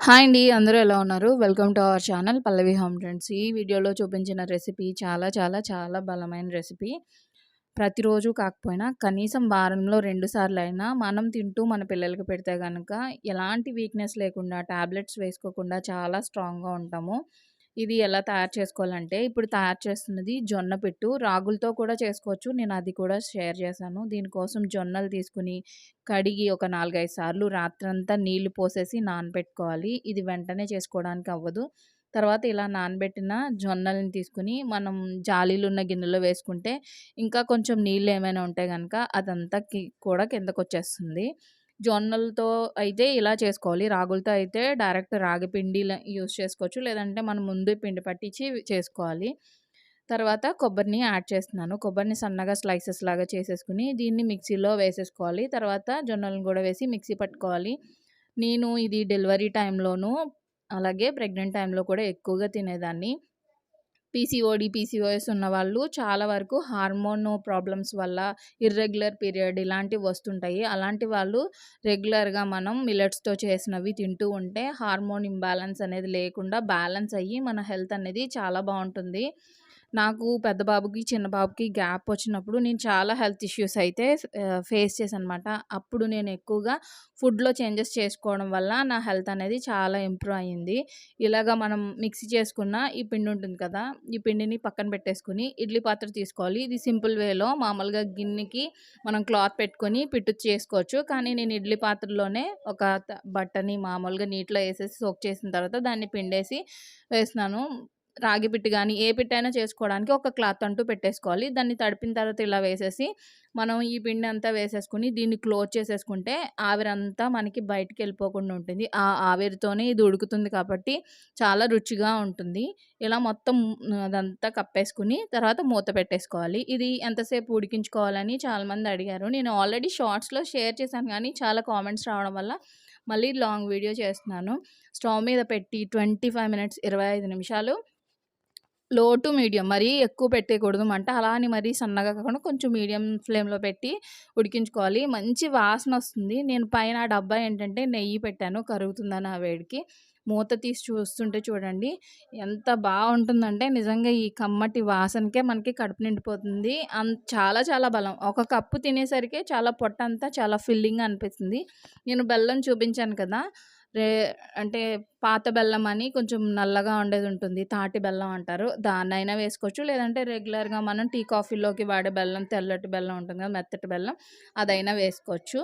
Hi అండి అందరూ ఎలా ఉన్నారు? Welcome to our channel Pallavi home trends ఈ వీడియోలో చూపించిన రెసిపీ చాలా చాలా చాలా బలమైన రెసిపీ. ప్రతిరోజు కాకపోయినా కనీసం వారంలో రెండు సార్లు అయినా మనం తింటూ మన పిల్లలకి పెడితే కనుక ఎలాంటి వీక్నెస్ లేకుండా ట్యాబ్లెట్స్ వేసుకోకుండా చాలా స్ట్రాంగ్గా ఉంటాము. ఇది ఎలా తయారు చేసుకోవాలంటే ఇప్పుడు తయారు చేస్తున్నది జొన్న పిట్టు. రాగులతో కూడా చేసుకోవచ్చు. నేను అది కూడా షేర్ చేశాను. దీనికోసం జొన్నలు తీసుకుని కడిగి ఒక నాలుగైదు సార్లు రాత్రంతా నీళ్ళు పోసేసి నానబెట్టుకోవాలి. ఇది వెంటనే చేసుకోవడానికి అవ్వదు. తర్వాత ఇలా నానబెట్టిన జొన్నలను తీసుకుని మనం జాలీలు ఉన్న గిన్నెలో వేసుకుంటే ఇంకా కొంచెం నీళ్ళు ఏమైనా ఉంటే కనుక అదంతా కూడా కిందకు వచ్చేస్తుంది జొన్నలతో అయితే ఇలా చేసుకోవాలి. రాగులతో అయితే డైరెక్ట్ రాగి పిండి యూస్ చేసుకోవచ్చు. లేదంటే మనం ముందు పిండి పట్టించి చేసుకోవాలి. తర్వాత కొబ్బరిని యాడ్ చేస్తున్నాను. కొబ్బరిని సన్నగా స్లైసెస్ లాగా చేసేసుకుని దీన్ని మిక్సీలో వేసేసుకోవాలి. తర్వాత జొన్నలను కూడా వేసి మిక్సీ పట్టుకోవాలి. నేను ఇది డెలివరీ టైంలోనూ అలాగే ప్రెగ్నెంట్ టైంలో కూడా ఎక్కువగా తినేదాన్ని. పీసీఓడి పీసీఓఎస్ ఉన్న వాళ్ళు చాలా వరకు హార్మోన్ ప్రాబ్లమ్స్ వల్ల ఇర్రెగ్యులర్ పీరియడ్ ఇలాంటివి వస్తుంటాయి. అలాంటి వాళ్ళు రెగ్యులర్గా మనం మిలెట్స్తో చేసినవి తింటూ ఉంటే హార్మోన్ ఇంబ్యాలెన్స్ అనేది లేకుండా బ్యాలెన్స్ అయ్యి మన హెల్త్ అనేది చాలా బాగుంటుంది. నాకు పెద్ద బాబుకి చిన్న బాబుకి గ్యాప్ వచ్చినప్పుడు నేను చాలా హెల్త్ ఇష్యూస్ అయితే ఫేస్ చేశాను అనమాట అప్పుడు నేను ఎక్కువగా ఫుడ్లో చేంజెస్ చేసుకోవడం వల్ల నా హెల్త్ అనేది చాలా ఇంప్రూవ్ అయ్యింది ఇలాగా మనం మిక్సీ చేసుకున్న ఈ పిండి ఉంటుంది కదా ఈ పిండిని పక్కన పెట్టేసుకుని ఇడ్లీ పాత్ర తీసుకోవాలి. ఇది సింపుల్ వేలో మామూలుగా గిన్నెకి మనం క్లాత్ పెట్టుకొని పిట్టు చేసుకోవచ్చు. కానీ నేను ఇడ్లీ పాత్రలోనే ఒక బట్టని మామూలుగా నీటిలో వేసేసి సోక్ చేసిన తర్వాత దాన్ని పిండేసి వేసినాను రాగి పిట్టు కానీ ఏ పిట్టు అయినా చేసుకోవడానికి ఒక క్లాత్ అంటూ పెట్టేసుకోవాలి. దాన్ని తడిపిన తర్వాత ఇలా వేసేసి మనం ఈ పిండి అంతా వేసేసుకుని దీన్ని క్లోజ్ చేసేసుకుంటే ఆవిరంతా మనకి బయటికి వెళ్ళిపోకుండా ఉంటుంది. ఆ ఆవిరితోనే ఇది ఉడుకుతుంది కాబట్టి చాలా రుచిగా ఉంటుంది. ఇలా మొత్తం అదంతా కప్పేసుకుని తర్వాత మూత పెట్టేసుకోవాలి. ఇది ఎంతసేపు ఉడికించుకోవాలని చాలామంది అడిగారు. నేను ఆల్రెడీ షార్ట్స్లో షేర్ చేశాను కానీ చాలా కామెంట్స్ రావడం వల్ల మళ్ళీ లాంగ్ వీడియో చేస్తున్నాను. స్టవ్ మీద పెట్టి ట్వంటీ ఫైవ్ మినిట్స్ ఇరవై ఐదు నిమిషాలు లో టు మీడియం మరీ ఎక్కువ పెట్టేయకూడదు మంట. అలా అని మరీ సన్నగా కాకుండా కొంచెం మీడియం ఫ్లేమ్లో పెట్టి ఉడికించుకోవాలి. మంచి వాసన వస్తుంది. నేను పైన డబ్బా ఏంటంటే నెయ్యి పెట్టాను. కరుగుతుందని ఆ వేడికి. మూత తీసి చూస్తుంటే చూడండి ఎంత బాగుంటుందంటే నిజంగా ఈ కమ్మటి వాసనకే మనకి కడుపు నిండిపోతుంది. అన్ చాలా చాలా బలం. ఒక కప్పు తినేసరికి చాలా పొట్ట అంతా చాలా ఫిల్లింగ్ అనిపిస్తుంది. నేను బెల్లం చూపించాను కదా రే అంటే పాత బెల్లం అని కొంచెం నల్లగా ఉండేది ఉంటుంది తాటి బెల్లం అంటారు. దాన్నైనా వేసుకోవచ్చు. లేదంటే రెగ్యులర్గా మనం టీ కాఫీలోకి వాడే బెల్లం తెల్లటి బెల్లం ఉంటుంది కదా మెత్తటి బెల్లం అదైనా వేసుకోవచ్చు.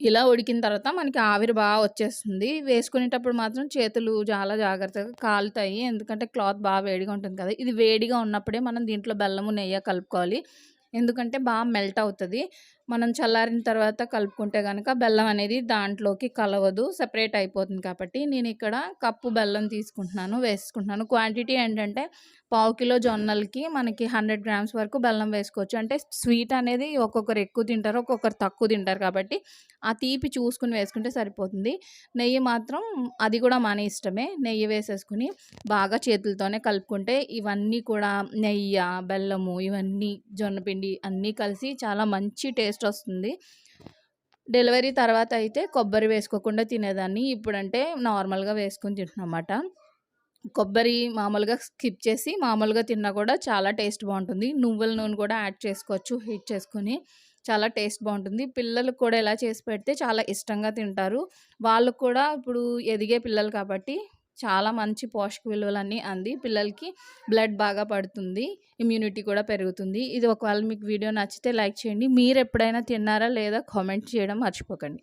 ఇలా ఉడికిన తర్వాత మనకి ఆవిరి బాగా వచ్చేస్తుంది. వేసుకునేటప్పుడు మాత్రం చేతులు చాలా జాగ్రత్తగా కాలుతాయి. ఎందుకంటే క్లాత్ బాగా వేడిగా ఉంటుంది కదా ఇది వేడిగా ఉన్నప్పుడే మనం దీంట్లో బెల్లము నెయ్యి కలుపుకోవాలి. ఎందుకంటే బాగా మెల్ట్ అవుతుంది. మనం చల్లారిన తర్వాత కలుపుకుంటే కనుక బెల్లం అనేది దాంట్లోకి కలవదు సపరేట్ అయిపోతుంది కాబట్టి నేను ఇక్కడ కప్పు బెల్లం తీసుకుంటున్నాను వేసుకుంటున్నాను. క్వాంటిటీ ఏంటంటే పావు కిలో జొన్నలకి మనకి హండ్రెడ్ గ్రామ్స్ వరకు బెల్లం వేసుకోవచ్చు. అంటే స్వీట్ అనేది ఒక్కొక్కరు ఎక్కువ తింటారు ఒక్కొక్కరు తక్కువ తింటారు కాబట్టి ఆ తీపి చూసుకుని వేసుకుంటే సరిపోతుంది. నెయ్యి మాత్రం అది కూడా మన ఇష్టమే. నెయ్యి వేసేసుకుని బాగా చేతులతోనే కలుపుకుంటే ఇవన్నీ కూడా నెయ్యి బెల్లము ఇవన్నీ జొన్నపిండి అన్నీ కలిసి చాలా మంచి టేస్ట్ వస్తుంది. డెలివరీ తర్వాత అయితే కొబ్బరి వేసుకోకుండా తినేదాన్ని. ఇప్పుడంటే నార్మల్గా వేసుకొని తింటున్నమాట కొబ్బరి మామూలుగా స్కిప్ చేసి మామూలుగా తిన్నా కూడా చాలా టేస్ట్ బాగుంటుంది. నువ్వుల నూనె కూడా యాడ్ చేసుకోవచ్చు హీట్ చేసుకొని చాలా టేస్ట్ బాగుంటుంది. పిల్లలకు కూడా ఎలా చేసి పెడితే చాలా ఇష్టంగా తింటారు. వాళ్ళకు కూడా ఇప్పుడు ఎదిగే పిల్లలు కాబట్టి చాలా మంచి పోషక విలువలన్నీ అంది. పిల్లలకి బ్లడ్ బాగా పడుతుంది ఇమ్యూనిటీ కూడా పెరుగుతుంది. ఇది ఒకవేళ మీకు వీడియో నచ్చితే లైక్ చేయండి. మీరు ఎప్పుడైనా తిన్నారా లేదా కామెంట్ చేయడం మర్చిపోకండి.